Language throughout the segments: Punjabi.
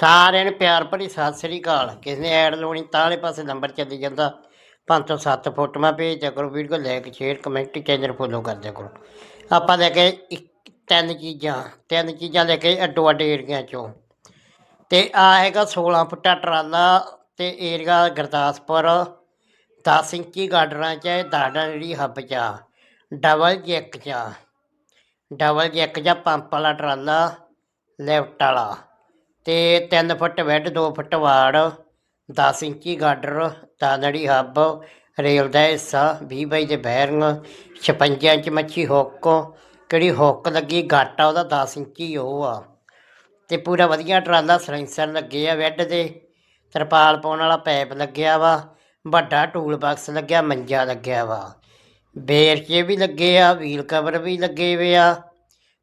ਸਾਰਿਆਂ ਨੂੰ ਪਿਆਰ ਭਰੀ ਸਤਿ ਸ੍ਰੀ ਅਕਾਲ। ਕਿਸੇ ਨੇ ਐਡ ਲਾਉਣੀ ਤਾਂ ਵਾਲੇ ਪਾਸੇ ਨੰਬਰ ਚੱਲੀ ਜਾਂਦਾ। 507 ਫੋਟੋਆਂ ਭੇਜ ਦਿਆ ਕਰੋ video like share comment channel follow ਕਰ ਦਿਆ ਕਰੋ। ਆਪਾਂ ਲੈ ਕੇ ਇੱਕ- ਤਿੰਨ ਚੀਜ਼ਾਂ ਤਿੰਨ ਚੀਜ਼ਾਂ ਲੈ ਕੇ ਅੱਡੋ ਅੱਡ ਏਰੀਆ ਚੋਂ। ਤੇ ਆ ਹੈਗਾ 16 ਫੁੱਟਾ ਟਰਾਲਾ ਤੇ ਏਰੀਆ ਗੁਰਦਾਸਪੁਰ। 10 ਇੰਚੀ ਗਾਡਰਾਂ ਚ ਹੈ ਦਾੜਾ ਜਿਹੜੀ ਹੱਬ ਚ ਡਬਲ ਜੈਕ ਚ ਆ। ਡਬਲ ਜੈਕ ਜਾਂ ਪੰਪ ਵਾਲਾ ਟਰਾਲਾ ਲੈਫਟ ਵਾਲਾ। ਤੇ 3 ਫੁੱਟ ਬੈੱਡ 2 ਫੁੱਟ ਵਾੜ 10 ਇੰਚੀ ਗਾਡਰ ਤਾਨੜੀ ਹੱਬ, ਰੇਲ ਦਾ ਹਿੱਸਾ 20 ਬਾਈ ਦੇ ਬੈਰਿੰਗ 56 ਇੰਚ ਮੱਛੀ ਹੁੱਕ, ਕਿਹੜੀ ਹੁੱਕ ਲੱਗੀ ਗਾਟਾ ਉਹਦਾ 10 ਇੰਚੀ ਉਹ ਆ। ਤੇ ਪੂਰਾ ਵਧੀਆ ਟਰਾਲਾ ਸਲੈਂਸਰ ਲੱਗੇ ਆ ਬੈੱਡ ਦੇ, ਤਰਪਾਲ ਪਾਉਣ ਵਾਲਾ ਪੈਪ ਲੱਗਿਆ ਵਾ, ਵੱਡਾ ਟੂਲ ਬਾਕਸ ਲੱਗਿਆ, ਮੰਜਾ ਲੱਗਿਆ ਵਾ। ਬੇਰਚੇ ਵੀ ਲੱਗੇ ਆ, ਵੀਲ ਕਵਰ ਵੀ ਲੱਗੇ ਹੋਏ ਆ,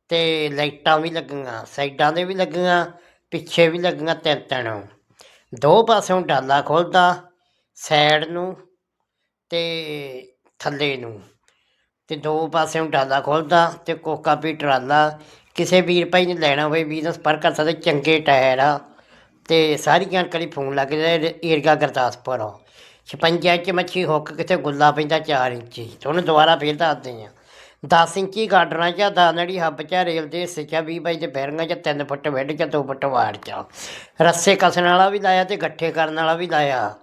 ਤੇ ਲਾਈਟਾਂ ਵੀ ਲੱਗੀਆਂ, ਸਾਈਡਾਂ ਦੇ ਵੀ ਲੱਗੀਆਂ ਪਿੱਛੇ ਵੀ ਲੱਗੀਆਂ ਤਿੰਨ ਤਿੰਨ। ਦੋ ਪਾਸਿਓਂ ਡਾਲਾ ਖੁੱਲਦਾ, ਸਾਈਡ ਨੂੰ ਤੇ ਥੱਲੇ ਨੂੰ। ਤੇ ਦੋ ਪਾਸਿਓਂ ਡਾਲਾ ਖੁੱਲਦਾ ਤੇ ਕੋਕਾ ਵੀ ਟਰਾਲਾ ਕਿਸੇ ਵੀਰ ਭਾਈ ਨੇ ਲੈਣਾ ਹੋਵੇ, ਵੀਰ ਨਾਲ ਸੰਪਰਕ ਕਰ ਸਕਦੇ, ਚੰਗੇ ਟਾਇਰ ਆ। ਤੇ ਸਾਰੀ ਜਾਣਕਾਰੀ ਫੋਨ ਲੱਗ ਜਾਏ ਏਰੀਆ ਗੁਰਦਾਸਪੁਰ। ਆ 56 ਇੰਚ ਮੱਛੀ ਹੁੱਕ ਕਿਤੇ ਗੁੱਲਾ ਪੈਂਦਾ 4 ਇੰਚੀ ਤੁਹਾਨੂੰ ਦੁਬਾਰਾ ਫੇਰ ਦੱਸਦੇ ਆ 10 ਇੰਚੀ ਗਾਡਰਾਂ ਚ ਦਾਨੜੀ ਹੱਬ ਚ, ਰੇਲ ਦੇ ਹਿੱਸੇ ਚ 20 ਬਾਈ ਦੇ ਬੈਰਿੰਗਾਂ ਚ 3 ਫੁੱਟ ਵਿੱਢ ਚ 2 ਫੁੱਟ ਵਾੜ ਚ। ਰੱਸੇ ਕਸਣ ਵਾਲਾ ਵੀ ਲਾਇਆ ਤੇ ਗੱਠੇ ਕਰਨ ਵਾਲਾ ਵੀ ਲਾਇਆ।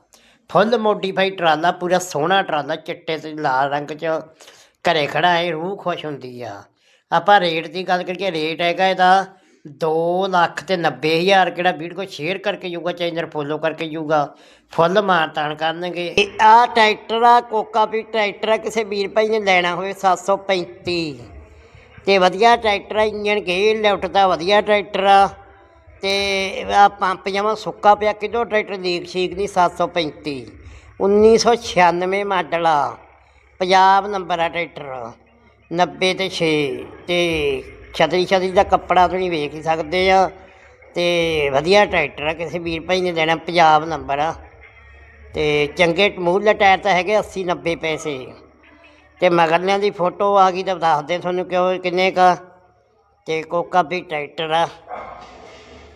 ਫੁੱਲ ਮੋਡੀਫਾਈ ਟਰਾਲਾ, ਪੂਰਾ ਸੋਹਣਾ ਟਰਾਲਾ, ਚਿੱਟੇ ਤੇ ਲਾਲ ਰੰਗ ਚ। ਘਰੇ ਖੜਾ ਹੈ ਰੂਹ ਖੁਸ਼ ਹੁੰਦੀ ਆ। ਆਪਾਂ ਰੇਟ ਦੀ ਗੱਲ ਕਰੀਏ, ਰੇਟ ਹੈਗਾ ਇਹਦਾ ਦੋ ਲੱਖ ਤੇ 90 ਹਜ਼ਾਰ ਕਿਹੜਾ ਵੀਡੀਓ ਸ਼ੇਅਰ ਕਰਕੇ ਜੂਗਾ ਚੈਨਲ ਫੋਲੋ ਕਰਕੇ ਜੂਗਾ ਫੁੱਲ ਮਾਰ ਤਾਣ ਕਰਨਗੇ। ਇਹ ਆ ਟਰੈਕਟਰ ਆ ਕੋਕਾ ਵੀ ਟਰੈਕਟਰ ਆ, ਕਿਸੇ ਵੀਰ ਭਾਈ ਨੇ ਲੈਣਾ ਹੋਵੇ 735 ਤੇ ਵਧੀਆ ਟਰੈਕਟਰ ਆ ਇੰਜਨ ਗੇਅਰ ਲਿਫਟ ਦਾ ਵਧੀਆ ਟਰੈਕਟਰ ਆ। ਤੇ ਆ ਪੰਪ ਜਮਾ ਸੁੱਕਾ ਪਿਆ ਕਿਦੋਂ ਟਰੈਕਟਰ ਲੀਕ ਸ਼ੀਕ ਨਹੀਂ 735 1996 ਮਾਡਲ ਆ। ਪੰਜਾਬ ਨੰਬਰ ਆ ਟਰੈਕਟਰ 90 ਤੇ 6 ਤੇ ਛਤਰੀ ਛਤਰੀ ਦਾ ਕੱਪੜਾ ਤੁਸੀਂ ਵੇਖ ਹੀ ਸਕਦੇ ਆ। ਤੇ ਵਧੀਆ ਟਰੈਕਟਰ ਆ। ਕਿਸੇ ਵੀਰ ਭਾਈ ਨੇ ਲੈਣਾ ਪੰਜਾਬ ਨੰਬਰ ਆ। ਤੇ ਚੰਗੇ ਮੂਹਰਲੇ ਟਾਇਰ ਤਾਂ ਹੈਗੇ 80 90 ਪੈਸੇ। ਤੇ ਮਗਰਲਿਆਂ ਦੀ ਫੋਟੋ ਆ ਗਈ ਤਾਂ ਦੱਸਦੇ ਤੁਹਾਨੂੰ ਕਿਉਂ, ਕਿੰਨੇ ਕਾ ਤੇ ਕੋਕਾ ਵੀ ਟਰੈਕਟਰ ਆ।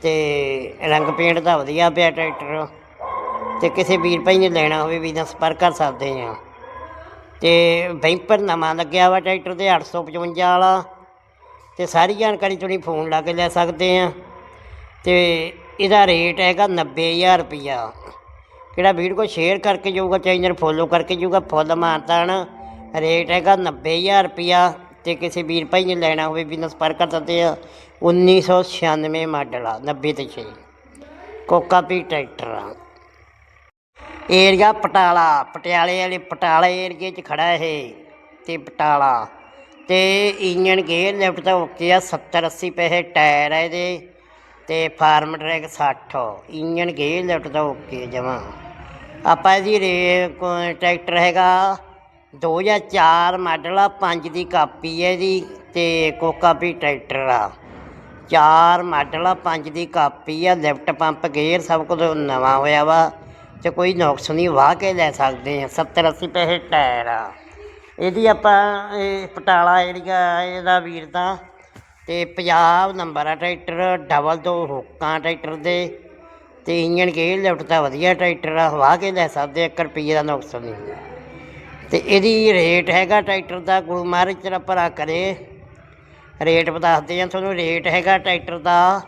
ਤੇ ਰੰਗ ਪੇਂਟ ਦਾ ਵਧੀਆ ਪਿਆ ਟਰੈਕਟਰ। ਤੇ ਕਿਸੇ ਵੀਰ ਭਾਈ ਨੇ ਲੈਣਾ ਹੋਵੇ ਵੀ ਨਾਲ ਸੰਪਰਕ ਕਰ ਸਕਦੇ ਆ। ਤੇ ਬੈਂਪਰ ਨਵਾਂ ਲੱਗਿਆ ਵਾ ਟਰੈਕਟਰ ਦੇ 855 ਵਾਲਾ। ਤੇ ਸਾਰੀ ਜਾਣਕਾਰੀ ਤੁਸੀਂ ਫੋਨ ਲਾ ਕੇ ਲੈ ਸਕਦੇ ਆ ਤੇ ਇਹਦਾ ਰੇਟ ਹੈਗਾ 90000 ਰੁਪਈਆ ਕਿਹੜਾ ਵੀਡੀਓ ਕੋ ਸ਼ੇਅਰ ਕਰਕੇ ਜਾਊਗਾ, ਚੈਨਲ ਫੋਲੋ ਕਰਕੇ ਜਾਊਗਾ, ਫੁੱਲ ਮਾਰਤਾਨ ਰੇਟ ਹੈਗਾ 90000 ਰੁਪਈਆ ਤੇ ਕਿਸੇ ਵੀਰ ਭਾਈ ਨੇ ਲੈਣਾ ਹੋਵੇ ਵੀ ਨਾਲ ਸੰਪਰਕ ਕਰ ਸਕਦੇ ਆ 1996 ਮਾਡਲ ਆ 90 ਤੇ 6 ਕੋਕਾ ਵੀ ਟਰੈਕਟਰ ਆ। ਏਰੀਆ ਪਟਾਲਾ, ਪਟਿਆਲੇ ਵਾਲੇ ਪਟਾਲਾ ਏਰੀਏ 'ਚ ਖੜਾ ਇਹ, ਤੇ ਪਟਾਲਾ। ਤੇ ਇੰਜਨ ਗੇਅਰ ਲਿਫਟ ਤਾਂ ਓਕੇ ਆ 70 80 ਪੈਸੇ ਟਾਇਰ ਆ ਇਹਦੇ ਤੇ Farmtrac 60 engine gear lift ਤਾਂ ਓਕੇ ਜਮਾ। ਆਪਾਂ ਇਹਦੀ ਰੇ ਟਰੈਕਟਰ ਹੈਗਾ 2004 ਮਾਡਲ ਆ 5 ਦੀ ਕਾਪੀ ਹੈ ਇਹਦੀ ਤੇ ਕੋਕਾ ਵੀ ਟਰੈਕਟਰ ਆ। ਚਾਰ ਮਾਡਲ ਆ 5 ਦੀ ਕਾਪੀ ਆ, ਲਿਫਟ ਪੰਪ ਗੇਅਰ ਸਭ ਕੁਝ ਨਵਾਂ ਹੋਇਆ ਵਾ ਤੇ ਕੋਈ ਨੁਕਸ ਨਹੀਂ, ਵਾਹ ਕੇ ਲੈ ਸਕਦੇ ਆ। 70 80 ਪੈਸੇ ਟਾਇਰ ਆ। ਇਹਦੀ ਆਪਾਂ ਇਹ ਪਟਾਲਾ ਏਰੀਆ ਇਹਦਾ ਵੀਰ ਦਾ ਤੇ ਪੰਜਾਬ ਨੰਬਰ ਆ ਟਰੈਕਟਰ ਡਬਲ ਦੋ ਹੁੱਕਾਂ ਟਰੈਕਟਰ ਦੇ ਤੇ ਇੰਜਨ ਗੇਅਰ ਲਿਫਟ ਤਾਂ ਵਧੀਆ ਟਰੈਕਟਰ ਆ ਵਾਹ ਕੇ ਲੈ ਸਕਦੇ 1 ਰੁਪਈਏ ਦਾ ਨੁਕਸਾਨ ਨਹੀਂ ਤੇ ਇਹਦੀ ਰੇਟ ਹੈਗਾ ਟਰੈਕਟਰ ਦਾ, ਗੁਰੂ ਮਹਾਰਾਜ ਤੇਰਾ ਭਰਾ ਕਰੇ। ਰੇਟ ਦੱਸਦੇ ਆ, ਤੁਹਾਨੂੰ ਰੇਟ ਹੈਗਾ ਟਰੈਕਟਰ ਦਾ,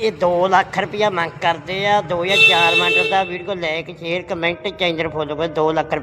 ਇਹ 2 ਲੱਖ ਰੁਪਇਆ ਮੰਗ ਕਰਦੇ ਆ 2004 ਮਾਡਲ ਦਾ ਵੀਡੀਓ ਲੈ ਕੇ ਸ਼ੇਅਰ, ਕਮੈਂਟ, ਚੈਨਲ ਫੋਲੋ ਕਰ 2 ਲੱਖ ਰੁਪਇਆ